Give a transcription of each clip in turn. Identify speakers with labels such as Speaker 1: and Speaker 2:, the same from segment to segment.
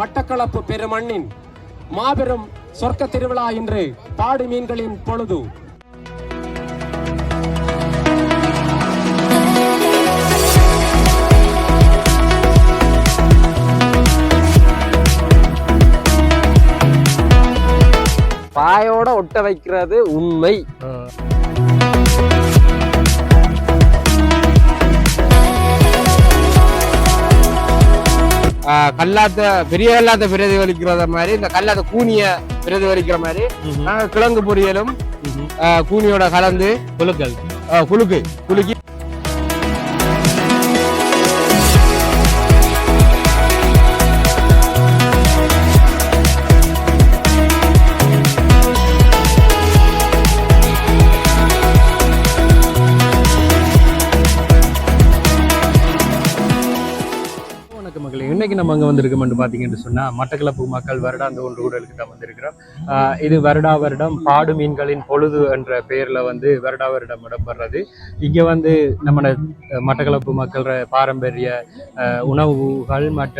Speaker 1: மட்டக்களப்பு பெருமண்ணின் மாபெரும் சொர்க்க திருவிழா இன்று பாடு மீன்களின் பொழுது.
Speaker 2: பாயோட ஒட்ட வைக்கிறது உண்மை.
Speaker 3: கல்லாத்த பெரிய கல்லாத்த பிரதிபலிக்கிறத மாதிரி இந்த கல்லாத்த கூனிய பிரதிபலிக்கிற மாதிரி நாங்க கிழங்கு பொரியலும் கூனியோட கலந்து
Speaker 2: குழுக்கள்
Speaker 3: குலுக்கு குலுக்கி
Speaker 2: வணக்கம் நம்ம அங்கே வந்திருக்கோம்னு பார்த்தீங்கன்னு சொன்னால் மட்டக்களப்பு மக்கள் வருடாந்த ஒன்று கூடலுக்கு தான் வந்திருக்கிறோம். இது வருடா வருடம் பாடு மீன்களின் பொழுது என்ற பெயரில் வந்து வருடா வருடம் இடம்பெறது இங்கே வந்து நம்ம மட்டக்களப்பு மக்கள பாரம்பரிய உணவுகள் மற்ற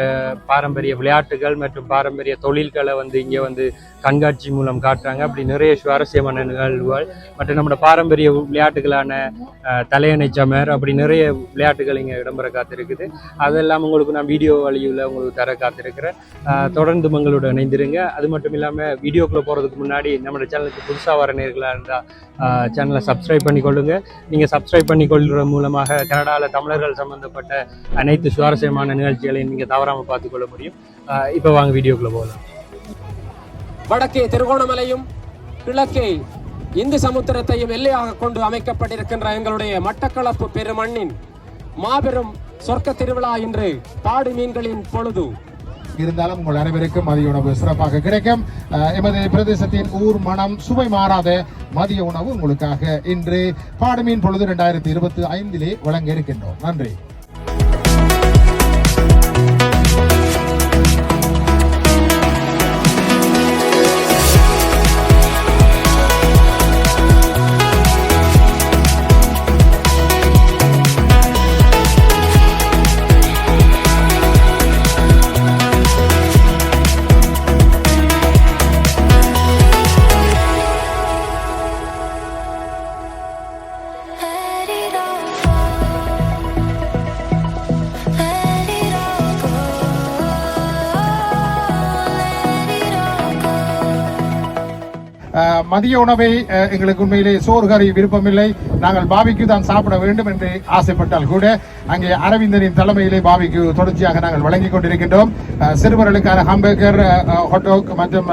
Speaker 2: பாரம்பரிய விளையாட்டுகள் மற்றும் பாரம்பரிய தொழில்களை வந்து இங்கே வந்து கண்காட்சி மூலம் காட்டுறாங்க. அப்படி நிறைய சுவாரஸ்யமான நிகழ்வுகள் மற்றும் நம்மளோட பாரம்பரிய விளையாட்டுகளான அஹ், தலையணை சமர் அப்படி நிறைய விளையாட்டுகள் இங்கே இடம்பெற காத்திருக்குது. அதெல்லாம் உங்களுக்கு நான் வீடியோ வழியில் உங்களுக்கு தர காத்திருக்கிறேன். தொடர்ந்து உங்களோட இணைந்திருங்க. அது மட்டும் இல்லாமல் வீடியோக்குள்ளே போகிறதுக்கு முன்னாடி நம்மளோட சேனலுக்கு புதுசாக வர நேர்களாக இருந்தால் சேனலை சப்ஸ்கிரைப் பண்ணிக்கொள்ளுங்க. நீங்கள் சப்ஸ்கிரைப் பண்ணிக்கொள்கிற மூலமாக கனடாவில் தமிழர்கள் சம்மந்தப்பட்ட அனைத்து சுவாரஸ்யமான நிகழ்ச்சிகளையும் நீங்கள் தவறாமல் பார்த்துக்கொள்ள முடியும். இப்போ வாங்க வீடியோக்குள்ளே போகலாம்
Speaker 1: வடக்கே திருகோணமலையும் கிழக்கே இந்து சமுத்திரத்தையும் எல்லையாக கொண்டு அமைக்கப்பட்டிருக்கின்ற எங்களுடைய மட்டக்களப்பு பெருமண்ணின் மாபெரும் சொர்க்க திருவிழா இன்று பாடு மீன்களின் பொழுது.
Speaker 4: இருந்தாலும் உங்கள் அனைவருக்கும் மதிய உணவு சிறப்பாக கிடைக்கும். எமது பிரதேசத்தின் ஊர் மனம் சுவை மாறாத மதிய உணவு உங்களுக்காக இன்று பாடுமீன் பொழுது இரண்டாயிரத்தி இருபத்தி ஐந்திலே வழங்க இருக்கின்றோம். நன்றி. மதிய உணவை எங்களுக்கு உண்மையிலே சோறு கறி விருப்பமில்லை. நாங்கள் பாபிக்கு தான் சாப்பிட வேண்டும் என்று ஆசைப்பட்டால் கூட அங்கே அரவிந்தனின் தலைமையிலே பாபிக்கு தொடர்ச்சியாக நாங்கள் வழங்கிக் கொண்டிருக்கின்றோம். சிறுவர்களுக்கான ஹாம்பர்கர் ஹாட்டாக் மற்றும்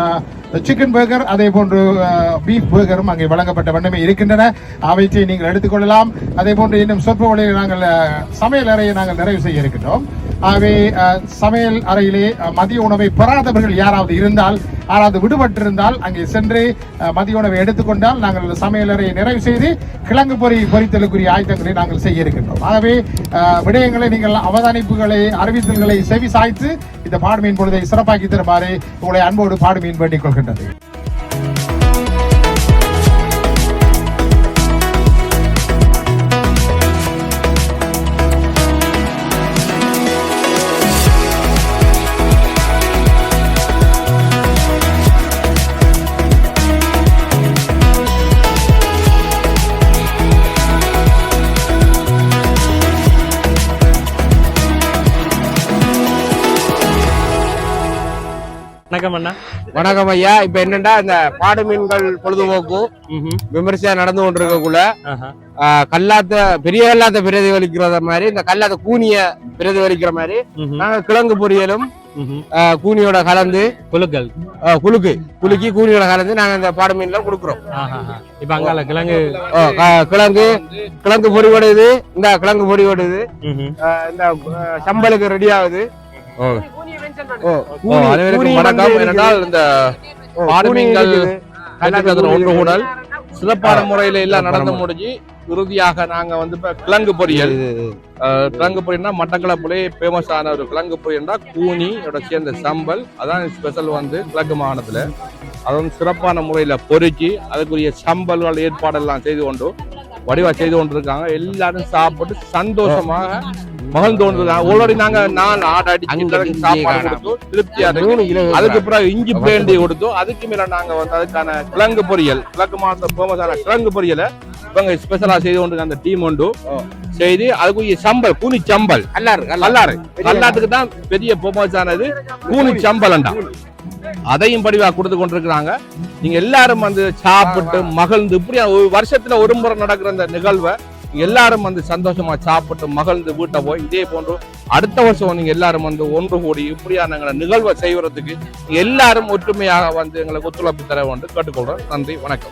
Speaker 4: சிக்கன் பர்கர் அதே போன்று பீஃப் பர்கரும் அங்கே வழங்கப்பட்ட வண்ணமே இருக்கின்றன. அவற்றை நீங்கள் எடுத்துக்கொள்ளலாம் அதே போன்று இன்னும் சொற்ப வழியில் நாங்கள் சமையல் அறையை நாங்கள் நிறைவு செய்ய இருக்கின்றோம். ஆகவே சமையல் அறையிலே மதிய உணவை பெறாதவர்கள் யாராவது இருந்தால் யாராவது விடுபட்டிருந்தால் அங்கே சென்று மதிய உணவை எடுத்துக்கொண்டால் நாங்கள் சமையல் அறையை நிறைவு செய்து கிழங்கு பொறி பொறித்தலுக்குரிய ஆயத்தங்களை நாங்கள் செய்ய இருக்கின்றோம். ஆகவே விடயங்களை நீங்கள் அவதானிப்புகளை அறிவித்தல்களை செவி சாய்த்து இந்த பாடுமீன் பொழுதை சிறப்பாக்கி தருமாறு உங்களை அன்போடு பாடுமீன் வேண்டிக் கொள்கின்றது.
Speaker 2: வணக்கம் அண்ணா.
Speaker 3: வணக்கம் ஐயா. இப்ப என்னன்னா இந்த பாடு மீன்கள் பொழுதுபோக்கு விமர்சையா நடந்து கொண்டிருக்கக்குள்ள
Speaker 2: ஆஹா.
Speaker 3: ஆஹ் கல்லாத்த பெரிய கல்லாத்த பிரதிபலிக்கிறத மாதிரி இந்த கல்லாத்த கூனிய பிரதிபலிக்கிற மாதிரி நாங்க கிழங்கு பொரியலும் கூனியோட கலந்து
Speaker 2: குழுக்கள்
Speaker 3: ஆஹ் குலுக்கு கூனியோட கலந்து நாங்க இந்த பாடு மீன்ல கொடுக்குறோம்.
Speaker 2: இப்போ அங்கால கிழங்கு.
Speaker 3: கிழங்கு கிழங்கு பொடி ஓடுது இந்த கிழங்கு பொடி ஓடுது. இந்த ஆஹ் சம்பலுக்கு ரெடி ஆகுது. ஓ.
Speaker 5: அனைவருக்கும் வணக்கம் ஏனென்றால் இந்த ஒன்று கூடல். சிறப்பான. முறையில எல்லாம் நடந்து முடிஞ்சு இறுதியாக நாங்க வந்து இப்ப கிழங்கு பொரியல். கிழங்கு பொரியல்னா மட்டக்களப்புலே ஃபேமஸ் ஆன ஒரு கிழங்கு பொரியல்னா கூனியோட சேர்ந்த சம்பல். அதான் ஸ்பெஷல் வந்து கிழக்கு மாகாணத்துல. அது வந்து சிறப்பான முறையில பொரிச்சு அதுக்குரிய சம்பல்கள் ஏற்பாடெல்லாம் செய்து கொண்டு வடிவா செய்து கொண்டிருக்காங்க. எல்லாரும் சாப்பிட்டு சந்தோஷமாக மகன் தோணுது ஆல்ரெடி நாங்க நான் ஆடு அடிச்சு
Speaker 1: அங்க
Speaker 5: எல்லாருக்கும்
Speaker 1: இங்கே
Speaker 5: சாப்பாடு. கொடுத்தோம். திருப்தியா இருக்கு. அதுக்கு பிறகு இஞ்சி பேண்டி கொடுத்தோம். அதுக்கு மேல நாங்க வந்து அதுக்கான கிழங்கு பொரியல். கிழக்கு மாவட்ட ஃபேமஸான கிழங்கு பொரியலை இவங்க ஸ்பெஷலா செய்து கொண்டு அந்த டீம் உண்டு. செய்து அதுக்குரிய சம்பல் கூனி சம்பல்.
Speaker 1: கல்லாறு
Speaker 5: கல்லாறு. கல்லாட்டுக்கு தான் பெரிய ஃபேமஸானது கூனி சம்பலண்டா அதையும் படிவா கொடுத்து கொண்டிருக்கிறாங்க. நீங்க எல்லாரும் வந்து சாப்பிட்டு மகிழ்ந்து இப்படி ஒரு வருஷத்துல ஒரு முறை நடக்கிற அந்த நிகழ்வை எல்லாரும் வந்து சந்தோஷமா சாப்பிட்டு மகிழ்ந்து வீட்டை போய் இதே போன்று அடுத்த வருஷம் நீங்க எல்லாரும் வந்து ஒன்று கூடி இப்படியான எங்களை நிகழ்வை செய்வதற்கு எல்லாரும் ஒற்றுமையாக வந்து எங்களுக்கு ஒத்துழைப்பு தர வேண்டும். கேட்டுக்கொள்றோம். நன்றி. வணக்கம்.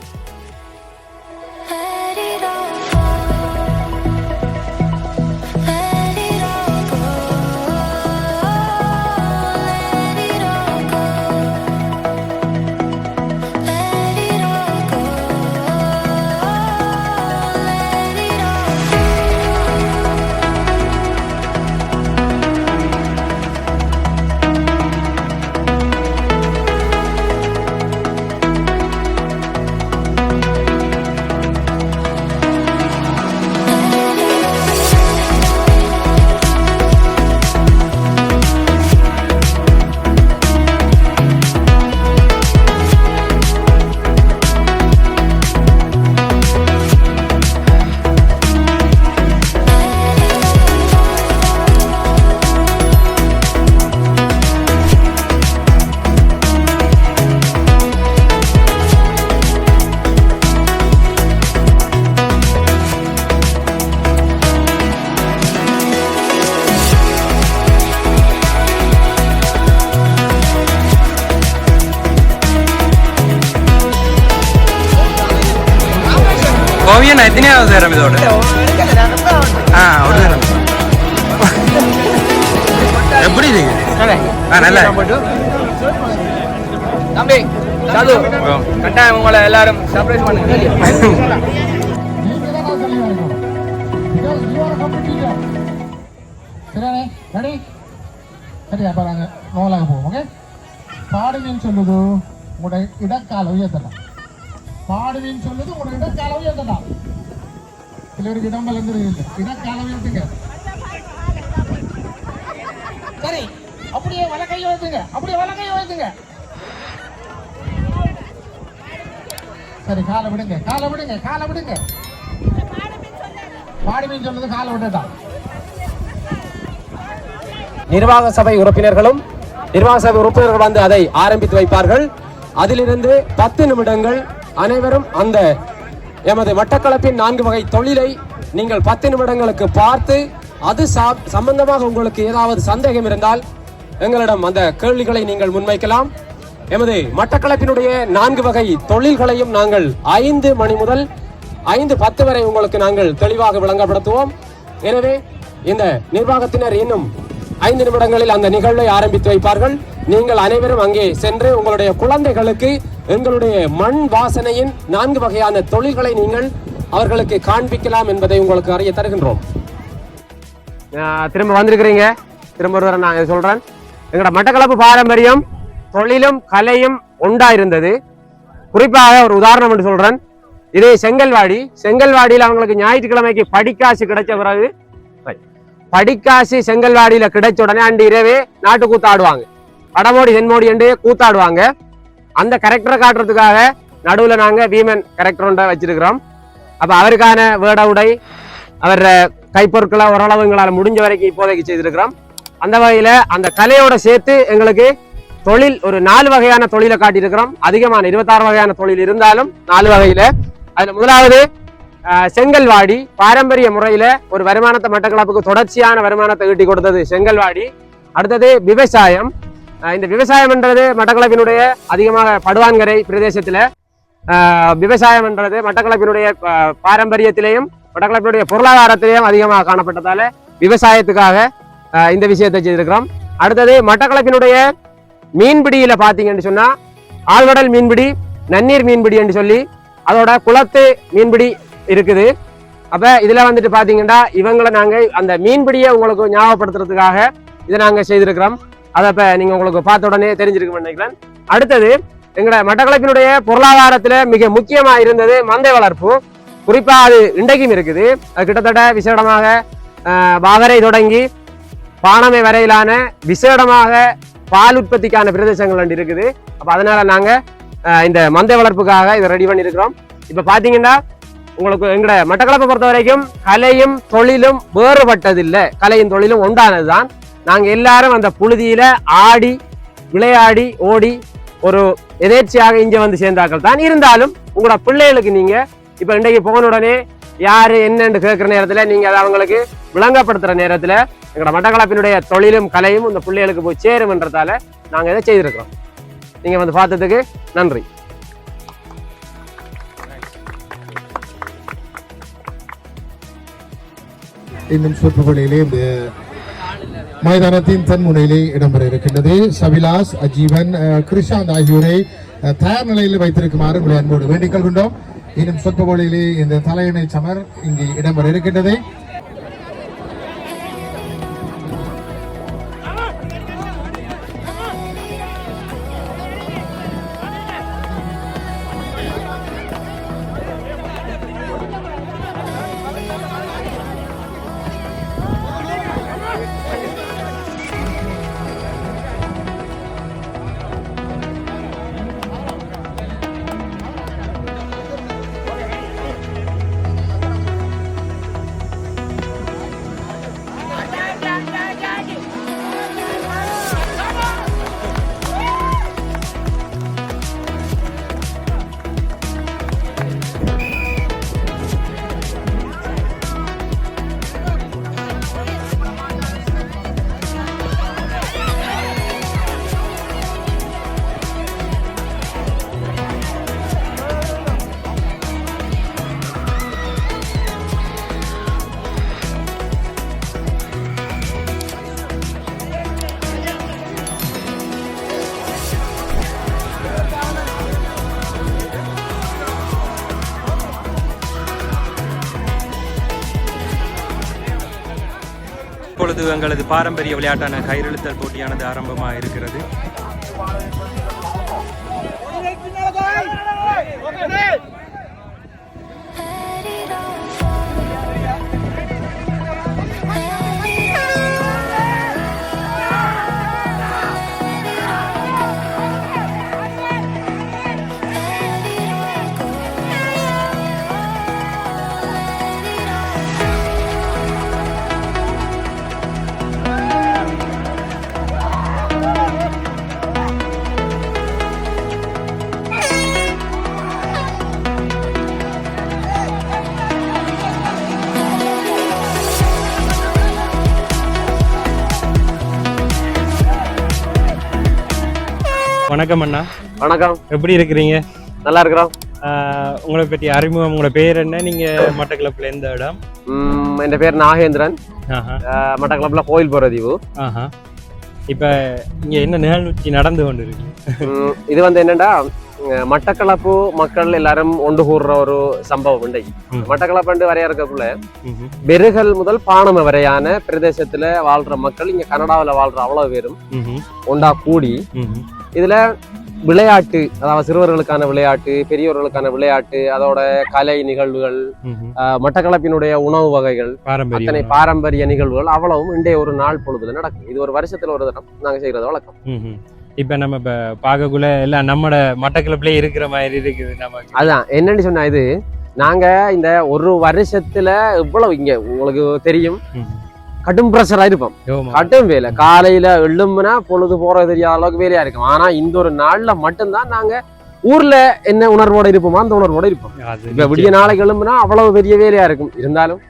Speaker 2: எத்தனையாவது நேரம் இதோட ஆ ஒரு நேரம் எப்படி இருக்கு ஆ நல்லா
Speaker 1: தம்பி சாது கட்டாயம் உங்களை எல்லாரும் சர்ப்ரைஸ் பண்ணுங்க.
Speaker 4: சரியானே ரெடி சரியா பாருங்க நோலாக போவோம் ஓகே பாடுவின்னு சொல்லுது உங்களோட இடக்கால உயர்த்தலாம் பாடுவின்னு சொல்லுது உங்களோட இடக்கால உயர்த்தலாம் சிலருக்கு இடம் வளர்ந்துருது இல்லை. இடக்கால உயர்த்துங்க சரி அப்படியே வழக்கை உயர்த்துங்க அப்படியே வழக்கை உயர்த்துங்க சரி காலை விடுங்க. காலை விடுங்க காலை விடுங்க. பாடுவின்னு சொல்லுது காலை விட்டுட்டான்
Speaker 6: நிர்வாக சபை உறுப்பினர்களும் நிர்வாக சபை உறுப்பினர்கள் வந்து அதை ஆரம்பித்து வைப்பார்கள். அதிலிருந்து பத்து நிமிடங்கள் அனைவரும் அந்த எமது மட்டக்களப்பின் நான்கு வகை தொழிலை நீங்கள் பத்து நிமிடங்களுக்கு பார்த்து அது சம்பந்தமாக உங்களுக்கு ஏதாவது சந்தேகம் இருந்தால் எங்களிடம் அந்த கேள்விகளை நீங்கள் முன்வைக்கலாம். எமது மட்டக்களப்பினுடைய நான்கு வகை தொழில்களையும் நாங்கள் ஐந்து மணி முதல் ஐந்து பத்து வரை உங்களுக்கு நாங்கள் தெளிவாக விளங்கப்படுத்துவோம். எனவே இந்த நிர்வாகத்தினர் இன்னும் ஐந்து நிமிடங்களில் அந்த நிகழ்வை ஆரம்பித்து வைப்பார்கள். நீங்கள் அனைவரும் அங்கே சென்று உங்களுடைய குழந்தைகளுக்கு எங்களுடைய மண் வாசனையின் நான்கு வகையான தொழில்களை நீங்கள் அவர்களுக்கு காண்பிக்கலாம் என்பதை உங்களுக்கு அறிய தருகின்றோம்.
Speaker 1: திரும்ப வந்திருக்கிறீங்க. திரும்ப ஒரு நான் இதை சொல்றேன். எங்களோட மட்டக்களப்பு பாரம்பரியம் தொழிலும் கலையும் ஒன்றா இருந்தது குறிப்பாக ஒரு உதாரணம் என்று சொல்றேன். இதே செங்கல்வாடி. செங்கல்வாடியில் அவங்களுக்கு ஞாயிற்றுக்கிழமைக்கு படிக்காசு கிடைச்ச பிறகு படிக்காசு செங்கல்வாடியில் கிடைச்ச உடனே அன்று இரவே நாட்டு கூத்தாடுவாங்க. வடமோடி தென்மோடி என்று கூத்தாடுவாங்க. அந்த கேரக்டரை காட்டுறதுக்காக நடுவில் நாங்கள் வீமன் கேரக்டர் ஒன்றை வச்சிருக்கிறோம். அப்போ அவருக்கான வேட உடை அவர் கைப்பொருட்களை ஓரளவு எங்களால் முடிஞ்ச வரைக்கும் இப்போதைக்கு செய்திருக்கிறோம். அந்த வகையில் அந்த கலையோட சேர்த்து எங்களுக்கு தொழில் ஒரு நாலு வகையான தொழிலை காட்டியிருக்கிறோம். அதிகமான இருபத்தாறு வகையான தொழில் இருந்தாலும் நாலு வகையில். அதில் முதலாவது செங்கல்வாடி பாரம்பரிய முறையில் ஒரு வருமானத்தை மட்டக்களப்புக்கு தொடர்ச்சியான வருமானத்தை ஈட்டி கொடுத்தது செங்கல்வாடி. அடுத்தது விவசாயம். இந்த விவசாயம்ன்றது மட்டக்களப்பினுடைய அதிகமாக படுவான்கரை பிரதேசத்தில். விவசாயம் விவசாயம்ன்றது மட்டக்களப்பினுடைய பாரம்பரியத்திலையும் மட்டக்களப்பினுடைய பொருளாதாரத்திலையும் அதிகமாக காணப்பட்டதால் விவசாயத்துக்காக இந்த விஷயத்தை செய்திருக்கிறோம். அடுத்தது மட்டக்களப்பினுடைய மீன்பிடியில் பார்த்தீங்கன்னு சொன்னால் ஆழ்கடல் மீன்பிடி நன்னீர் மீன்பிடி என்று சொல்லி அதோட குளத்து மீன்பிடி இருக்குது. அப்போ இதில் வந்துட்டு பார்த்தீங்கன்னா இவங்களை நாங்கள் அந்த மீன்பிடியை உங்களுக்கு ஞாபகப்படுத்துறதுக்காக இதை நாங்கள் செய்திருக்கிறோம். அதை இப்போ நீங்கள் உங்களுக்கு பார்த்த உடனே தெரிஞ்சிருக்கும் நினைக்கிறேன். அடுத்தது எங்களோட மட்டக்களப்பினுடைய பொருளாதாரத்தில் மிக முக்கியமாக இருந்தது மந்தை வளர்ப்பு. குறிப்பாக அது இன்றைக்கும் இருக்குது. அது கிட்டத்தட்ட விசேடமாக அஹ், வாகரை தொடங்கி பானமை வரையிலான விசேடமாக பால் உற்பத்திக்கான பிரதேசங்கள் ரெண்டு இருக்குது. அப்போ அதனால் நாங்கள் இந்த மந்தை வளர்ப்புக்காக இதை ரெடி பண்ணியிருக்கிறோம். இப்போ பார்த்தீங்கன்னா உங்களுக்கு எங்களோட மட்டக்களப்பை பொறுத்த வரைக்கும் கலையும் தொழிலும் வேறுபட்டதில்லை. கலையும் தொழிலும் உண்டானதுதான். நாங்கள் எல்லாரும் அந்த புழுதியில் ஆடி விளையாடி ஓடி ஒரு எதேர்ச்சியாக இங்கே வந்து சேர்ந்தாக்கள் தான் இருந்தாலும் உங்களோட பிள்ளைகளுக்கு நீங்கள் இப்போ இன்றைக்கு போன உடனே யார் என்னன்னு கேட்குற நேரத்தில் நீங்கள் அதை அவங்களுக்கு விளங்கப்படுத்துகிற நேரத்தில் எங்களோட மட்டக்களப்பினுடைய தொழிலும் கலையும் இந்த பிள்ளைகளுக்கு போய் சேரும்ன்றதால நாங்கள் இதை செய்திருக்கிறோம். நீங்கள் வந்து பார்த்ததுக்கு நன்றி.
Speaker 4: இன்னும் சொற்பொழியிலே இந்த மைதானத்தின் தென்முனையிலே இடம்பெற இருக்கின்றது சவிலாஸ் அஜீவன் அஹ், கிருஷாந்த் ஆகியோரை தயார் நிலையில் வைத்திருக்குமாறு உங்களை அன்போடு வேண்டிக் கொள்கின்றோம். இன்னும் சொற்ப இந்த தலையணை சமர் இங்கு இடம்பெற இருக்கின்றது
Speaker 7: எங்களது பாரம்பரிய விளையாட்டான கயிறெழுத்தல் போட்டியானது ஆரம்பமாக இருக்கிறது
Speaker 2: வணக்கம் அண்ணா.
Speaker 1: வணக்கம்.
Speaker 2: எப்படி இருக்கிறீங்க?
Speaker 1: நல்லா இருக்கிறோம்.
Speaker 2: உங்களை பற்றி அறிமுகம் உங்களோட பேர் என்ன? நீங்க மட்டக்களப்பில் எந்த இடம்?
Speaker 1: என் பேர் நாகேந்திரன். மட்டக்களப்புல கோயில் போற தீவு.
Speaker 2: ஆஹா. இப்போ இங்க என்ன நிகழ்ச்சி நடந்து கொண்டு இருக்கு
Speaker 1: இது வந்து என்னன்னா மட்டக்களப்பு மக்கள் எல்லாரும் ஒன்று கூடுற ஒரு சம்பவம் இன்றைக்கு
Speaker 2: ம்.
Speaker 1: மட்டக்களப்பு வரையறுக்கக்குள்ள
Speaker 2: ம்ஹும்.
Speaker 1: பெருகல் முதல் பானம வரையான பிரதேசத்துல வாழ்ற மக்கள் இங்க கனடாவுல வாழ்ற அவ்வளவு பேரும். ஒண்டா கூடி. இதுல விளையாட்டு அதாவது சிறுவர்களுக்கான விளையாட்டு பெரியவர்களுக்கான விளையாட்டு அதோட கலை நிகழ்வுகள் மட்டக்களப்பினுடைய உணவு வகைகள் அத்தனை பாரம்பரிய நிகழ்வுகள் அவ்வளவும் இன்றைய ஒரு நாள் பொழுதுல நடக்கும் இது ஒரு வருஷத்துல ஒரு தினம் நாங்க செய்யறது வழக்கம்.
Speaker 2: இப்ப நம்ம இப்ப பார்க்கக்குள்ள எல்லாம் நம்மட மட்டக்களப்பிலே இருக்கிற மாதிரி இருக்குது நமக்கு.
Speaker 1: அதான் என்னன்னு சொன்னா இது நாங்க இந்த ஒரு வருஷத்துல இவ்வளவு இங்க உங்களுக்கு தெரியும். கடும் பிரஷரா இருப்போம். கடும் வேலை. காலையில எழும்புனா பொழுது போறது தெரியாத அளவுக்கு வேலையா இருக்கும். ஆனா இந்த ஒரு நாள்ல மட்டும்தான் நாங்க ஊர்ல என்ன உணர்வோட இருப்போமோ அந்த உணர்வோட இருப்போம். இப்ப விடிய நாளைக்கு எழும்புனா அவ்வளவு பெரிய வேலையா இருக்கும். இருந்தாலும்.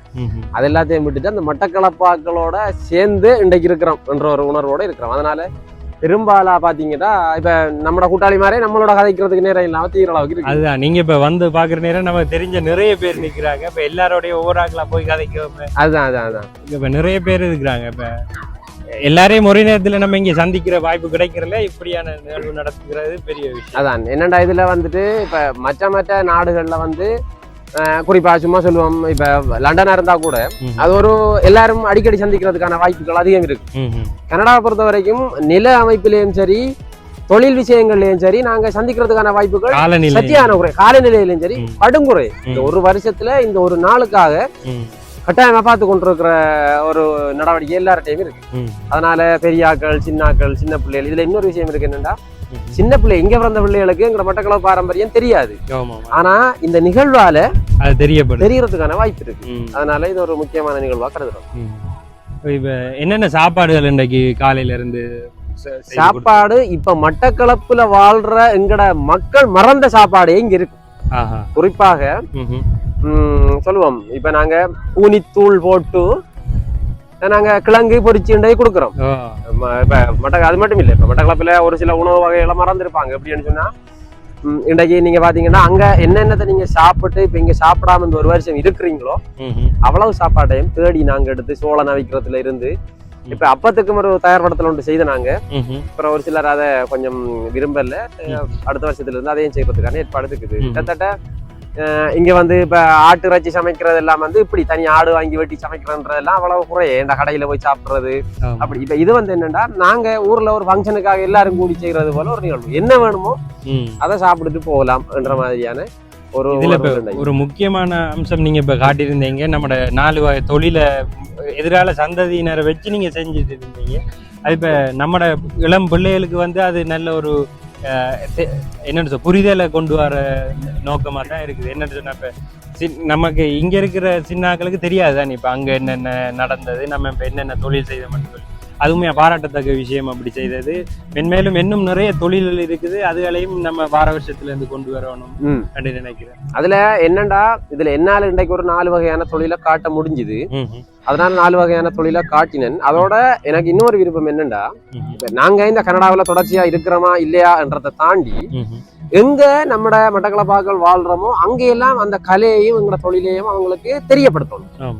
Speaker 1: அது எல்லாத்தையும் விட்டுட்டு அந்த மட்டக்களப்பாக்களோட சேர்ந்து இன்றைக்கு இருக்கிறோம் என்ற ஒரு உணர்வோட இருக்கிறோம். அதனால பெரும்பாலா பாத்தீங்கன்னா இப்ப நம்மளோட கூட்டாளி மாதிரி நம்மளோட கதைக்கிறதுக்கு நேரம் இல்லாம தீர அளவுக்கு இருக்கு
Speaker 2: அதுதான். நீங்க இப்ப வந்து பாக்குற நேரம் நமக்கு தெரிஞ்ச நிறைய பேர் நிக்கிறாங்க. இப்ப எல்லாரோடைய ஒவ்வொரு ஆக்களா போய் கதைக்க
Speaker 1: அதுதான் அதுதான் அதுதான்.
Speaker 2: இப்ப நிறைய பேர் இருக்கிறாங்க. இப்ப எல்லாரையும் ஒரே நேரத்துல நம்ம இங்க சந்திக்கிற வாய்ப்பு கிடைக்கிறதுல இப்படியான நிகழ்வு நடத்துகிறது பெரிய விஷயம்.
Speaker 1: அதான். என்னடா இதுல வந்துட்டு இப்ப மற்ற மற்ற நாடுகள்ல வந்து அஹ், குறிப்பா சும்மா சொல்லுவோம் இப்ப லண்டனா இருந்தா கூட. அது ஒரு எல்லாரும் அடிக்கடி சந்திக்கிறதுக்கான வாய்ப்புகள் அதிகம் இருக்கு. கனடாவை பொறுத்த வரைக்கும் நில அமைப்பிலையும் சரி தொழில் விஷயங்கள்லயும் சரி நாங்க சந்திக்கிறதுக்கான வாய்ப்புகள் சத்தியான குறை காலநிலையிலும் சரி
Speaker 2: ம்.
Speaker 1: கடும் குறை
Speaker 2: ம்.
Speaker 1: இந்த ஒரு வருஷத்துல இந்த ஒரு நாளுக்காக. கட்டாயமா பார்த்து கொண்டிருக்கிற ஒரு நடவடிக்கை எல்லார்ட்டையும் இருக்கு. அதனால பெரியாக்கள் சின்னாக்கள் சின்ன பிள்ளைகள் இதுல இன்னொரு விஷயம் இருக்கு என்னன்னா. சின்ன பிள்ளை இங்க பிறந்த பிள்ளைகளுக்கு எங்க மட்டக்களப்பு பாரம்பரியம் தெரியாது. ஆனா இந்த நிகழ்வால தெரியறதுக்கான வாய்ப்பு இருக்கு. அதனால இது ஒரு முக்கியமான நிகழ்வா கருதுறோம்.
Speaker 2: இப்ப என்னென்ன சாப்பாடுகள் இன்றைக்கு காலையில இருந்து
Speaker 1: சாப்பாடு இப்ப மட்டக்களப்புல வாழ்ற எங்கட மக்கள் மறந்த சாப்பாடே இங்க இருக்கு? குறிப்பாக சொல்லுவோம். இப்ப நாங்க பூனித்தூள் போட்டு நாங்க கிழங்கு பொரிச்சுண்டே கொடுக்குறோம். இப்ப மட்ட அது மட்டும் இல்லை இப்ப மட்டக்களப்புல ஒரு சில உணவு வகைகளை மறந்துருப்பாங்க. எப்படின்னு சொன்னா இன்றைக்கு நீங்க பாத்தீங்கன்னா அங்க என்னென்னதை நீங்க சாப்பிட்டு இப்ப இங்க சாப்பிடாம இந்த ஒரு வருஷம் இருக்கிறீங்களோ. அவ்வளவு சாப்பாட்டையும் தேடி நாங்க எடுத்து சோள நவிக்கிறதுல இருந்து இப்ப அப்பத்துக்கும் ஒரு தயார்படுத்தல ஒன்று செய்த நாங்க. அப்புறம் ஒரு சிலர் அதை கொஞ்சம் விரும்பல. அடுத்த வருஷத்துல இருந்து அதையும் செய்யறதுக்கான ஏற்பாடு இருக்குது. கிட்டத்தட்ட இங்க வந்து இப்ப ஆட்டு இறைச்சி சமைக்கிறது எல்லாம் வந்து இப்படி தனி ஆடு வாங்கி வெட்டி சமைக்கிறதுன்றதெல்லாம் அவ்வளவு குறைய இந்த கடையில போய் சாப்பிடுறது. அப்படி இப்ப இது வந்து என்னன்னா நாங்க ஊர்ல ஒரு ஃபங்க்ஷனுக்காக எல்லாரும் கூடி செய்யறது போல ஒரு நிகழ்வு என்ன வேணுமோ. அதை சாப்பிட்டுட்டு போகலாம் என்ற மாதிரியான ஒரு.
Speaker 2: ஒரு முக்கியமான அம்சம் நீங்க இப்ப காட்டியிருந்தீங்க நம்ம நாலு வகை தொழில எதிரால சந்ததியினரை வச்சு நீங்க செஞ்சுட்டு இருந்தீங்க அது இப்ப நம்மட இளம் பிள்ளைகளுக்கு வந்து அது நல்ல ஒரு என்னன்னு சொல் புரிதலை கொண்டு வர நோக்கமாக தான் இருக்குது. என்னன்னு சொன்னா இப்போ சி- நமக்கு இங்கே இருக்கிற சின்னாக்களுக்கு தெரியாது தான் இப்போ அங்கே என்னென்ன நடந்தது நம்ம இப்போ என்னென்ன தொழில் செய்தோம்னு சொல்லி. அதுவுமே பாராட்டத்தக்க விஷயம் அப்படி செய்தது. மென்மேலும் இன்னும் நிறைய தொழில்கள் இருக்குது. அதுகளையும் நம்ம வார வருஷத்துல இருந்து கொண்டு வரணும். அப்படின்னு நினைக்கிறேன்.
Speaker 1: அதுல என்னண்டா? இதுல என்னால இன்றைக்கு ஒரு நாலு வகையான தொழிலை காட்ட முடிஞ்சுது. அதனால நாலு வகையான தொழிலை காட்டினேன். அதோட எனக்கு இன்னொரு விருப்பம் என்னண்டா? நாங்க இந்த கனடாவுல தொடர்ச்சியா இருக்கிறோமா இல்லையான்றதை தாண்டி
Speaker 2: ம்ஹும்.
Speaker 1: எங்க நம்மட மட்டக்களப்பாக்கள் வாழ்றோமோ அங்கெல்லாம் அந்த கலையையும் எங்கட தொழிலையும் அவங்களுக்கு தெரியப்படுத்தணும்.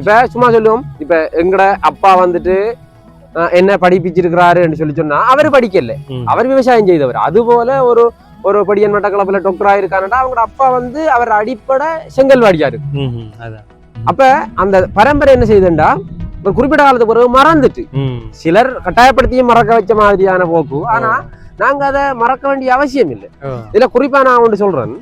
Speaker 1: இப்ப சும்மா சொல்லுவோம். இப்ப எங்கட அப்பா வந்துட்டு என்ன படிப்பிச்சிருக்கிறாருன்னு சொல்லி சொன்னா அவர் படிக்கல. அவர் விவசாயம் செய்தவர் அதுபோல ஒரு ஒரு படியன் மட்டக்களப்புல டொக்டரா இருக்காருன்னா அவங்களோட அப்பா வந்து அவர் அடிப்படை செங்கல்வாடியாரு
Speaker 2: ம்ஹும். அதான்
Speaker 1: அப்ப அந்த பரம்பரை என்ன செய்யுதுண்டா ஒரு குறிப்பிட்ட காலத்துக்கு பிறகு மறந்துட்டு. சிலர் கட்டாயப்படுத்தியும் மறக்க வச்ச மாதிரியான போக்கு ஆனா நாங்க அதை மறக்க வேண்டிய அவசியம் இல்லை. இதுல குறிப்பா நான் ஒன்று சொல்றேன்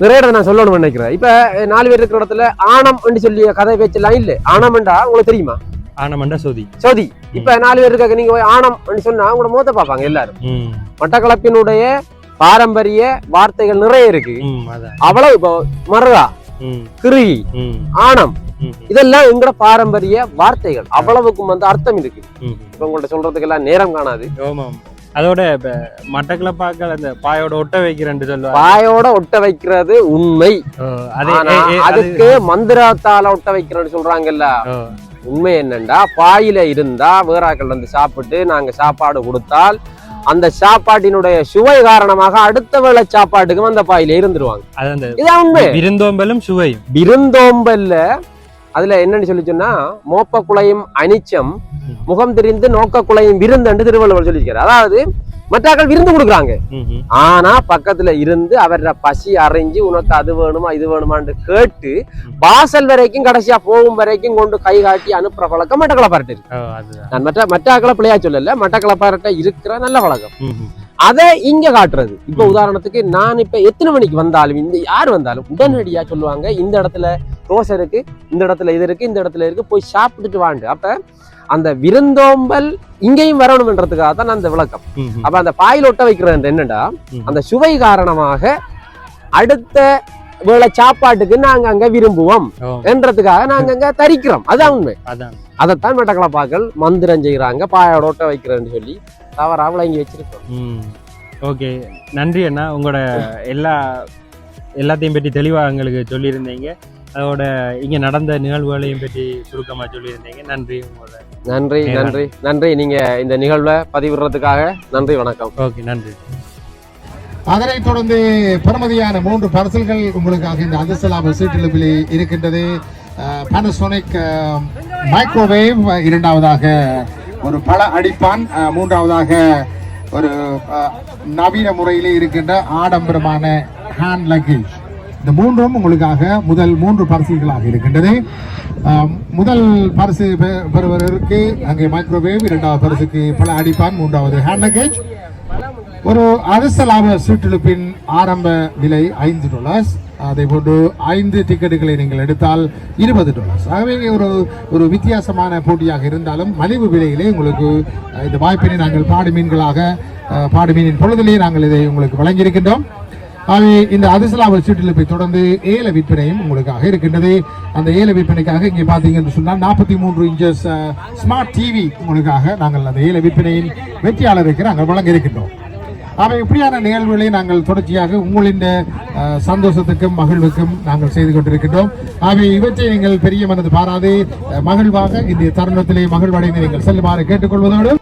Speaker 1: நிறைய நான் சொல்லணும்னு நினைக்கிறேன் இப்ப நாலு பேர் இருக்கிற இடத்துல ஆணம் சொல்லிய கதை பேச்செல்லாம் இல்ல ஆணம்ண்டா உங்களுக்கு தெரியுமா
Speaker 2: ஆனமண்டா சோதி.
Speaker 1: சோதி. இப்ப நாலு பேர் இருக்க நீங்க ஆணம் சொன்னா உங்களோட முகத்தை பார்ப்பாங்க எல்லாரும். மட்டக்களப்பினுடைய பாரம்பரிய வார்த்தைகள் நிறைய இருக்கு. அவ்வளவு இப்போ மருகா
Speaker 2: ம்.
Speaker 1: கிருகி
Speaker 2: ம்.
Speaker 1: ஆணம்
Speaker 2: ம்.
Speaker 1: இதெல்லாம் எங்கட பாரம்பரிய வார்த்தைகள். அவ்வளவுக்கும் வந்து அர்த்தம் இருக்கு. இப்ப உங்கள்ட்ட சொல்றதுக்கு எல்லாம் நேரம் காணாது.
Speaker 2: அதோட இப்ப மட்டக்களப்பாக்கள் அந்த பாயோட ஒட்ட வைக்கிறேன்னு சொல்லுவாங்க.
Speaker 1: பாயோட ஒட்ட வைக்கிறது உண்மை. அதுக்கு மந்திரத்தால ஒட்ட வைக்கிறேன்னு சொல்றாங்கல்ல. உண்மை என்னண்டா? பாயில இருந்தா வேறாக்கள் வந்து சாப்பிட்டு நாங்க சாப்பாடு கொடுத்தால் அந்த சாப்பாட்டினுடைய சுவை காரணமாக அடுத்த வேளை சாப்பாட்டுக்கு அந்த பாயில இருந்துருவாங்க. இதான் உண்மை.
Speaker 2: விருந்தோம்பலும் சுவையும்
Speaker 1: விருந்தோம்பல்ல. அதுல என்னன்னு சொல்லி சொன்னா மோப்ப குலையும் அனிச்சம் முகம் தெரிந்து நோக்க குலையும் விருந்தன்று திருவள்ளுவர் சொல்லியிருக்காரு அதாவது மற்றாக்கள் விருந்து கொடுக்குறாங்க. ஆனா பக்கத்துல இருந்து அவர பசி அறிஞ்சு உனக்கு அது வேணுமா இது வேணுமான்னு கேட்டு வாசல் வரைக்கும் கடைசியா போகும் வரைக்கும் கொண்டு கை காட்டி அனுப்புற பழக்கம் மட்டக்களப்பார்ட்ட இருக்கு. நான் மற்ற மற்ற ஆக்களை பிள்ளையா சொல்லல மட்டக்களப்பார்ட்ட இருக்கிற நல்ல பழக்கம். அதை இங்க காட்டுறது. இப்ப உதாரணத்துக்கு நான் இப்ப எத்தனை மணிக்கு வந்தாலும் இந்த யார் வந்தாலும் உடனடியா சொல்லுவாங்க இந்த இடத்துல தோசை இருக்கு இந்த இடத்துல இது இருக்கு இந்த இடத்துல இருக்கு போய் சாப்பிட்டுட்டு வாண்டு. அப்ப அந்த விருந்தோம்பல் இங்கேயும் வரணும்ன்றதுக்காக தான் அந்த விளக்கம். அப்ப அந்த பாயில் ஒட்ட வைக்கிறது என்னன்னா
Speaker 2: ம்.
Speaker 1: அந்த சுவை காரணமாக அடுத்த வேளை சாப்பாட்டுக்கு நாங்க அங்க விரும்புவோம் என்றதுக்காக நாங்க அங்க தரிக்கிறோம். அதான் உண்மை. அதைத்தான் மட்டக்களப்பாக்கள் மந்திரம் செய்யறாங்க பாயோட ஒட்ட வைக்கிறேன்னு சொல்லி தவறா விளங்கி வச்சிருக்கோம்.
Speaker 2: ஓகே. நன்றி அண்ணா. உங்களோட எல்லா எல்லாத்தையும் பற்றி தெளிவாக எங்களுக்கு சொல்லியிருந்தீங்க. அதோட இங்கே நடந்த நிகழ்வுகளையும் பற்றி சுருக்கமாக சொல்லியிருந்தீங்க. நன்றி உங்களோட
Speaker 1: நன்றி. நன்றி. நன்றி நீங்க இந்த நிகழ்வை பதிவிடுறதுக்காக நன்றி வணக்கம்.
Speaker 2: ஓகே நன்றி.
Speaker 4: அதனைத் தொடர்ந்து பெருமதியான மூன்று பரிசல்கள் உங்களுக்காக இந்த அதிர்ஷ்டலாப சீட்டிலுப்பில் இருக்கின்றது. பானசோனிக் மைக்ரோவேவ் இரண்டாவதாக ஒரு பல அடிப்பான் மூன்றாவதாக ஒரு நவீன முறையிலே இருக்கின்ற ஆடம்பரமான ஹேண்ட் லக்கேஜ் இந்த மூன்றும் உங்களுக்காக முதல் மூன்று பரிசுகளாக இருக்கின்றது முதல் பரிசு பெ- பெறுவதற்கு அங்கே மைக்ரோவேவ் இரண்டாவது பரிசுக்கு பல அடிப்பான் மூன்றாவது ஹேண்ட் லக்கேஜ் ஒரு அரச லாப சீட்டெழுப்பின் ஆரம்ப விலை ஐந்து டாலர்ஸ் அதே போன்று ஐந்து டிக்கெட்டுகளை நீங்கள் எடுத்தால் இருபது டாலர்ஸ் ஆகவே ஒரு ஒரு வித்தியாசமான போட்டியாக இருந்தாலும் மலிவு விலையிலே உங்களுக்கு இந்த வாய்ப்பினை நாங்கள் பாடு மீன்களாக பாடு மீனின் பொழுதிலே நாங்கள் இதை உங்களுக்கு வழங்கியிருக்கின்றோம். ஆகவே இந்த அதிசலாவல் போய் தொடர்ந்து ஏல விற்பனையும் உங்களுக்காக இருக்கின்றது. அந்த ஏல விற்பனைக்காக இங்கே பார்த்தீங்கன்னு சொன்னால் நாற்பத்தி மூன்று இன்ச்சஸ் ஸ்மார்ட் டிவி உங்களுக்காக நாங்கள் அந்த ஏல விற்பனையின் வெற்றியாளருக்கு நாங்கள் வழங்க இருக்கின்றோம். அவை இப்படியான நிகழ்வுகளை நாங்கள் தொடர்ச்சியாக உங்களின் சந்தோஷத்துக்கும் மகிழ்வுக்கும் நாங்கள் செய்து கொண்டிருக்கின்றோம். ஆகவே இவற்றை நீங்கள் பெரிய மனது பாராது மகிழ்வாக இந்த தருணத்திலே மகிழ்வடைந்து நீங்கள் செல்லுமாறு கேட்டுக்கொள்வதோடு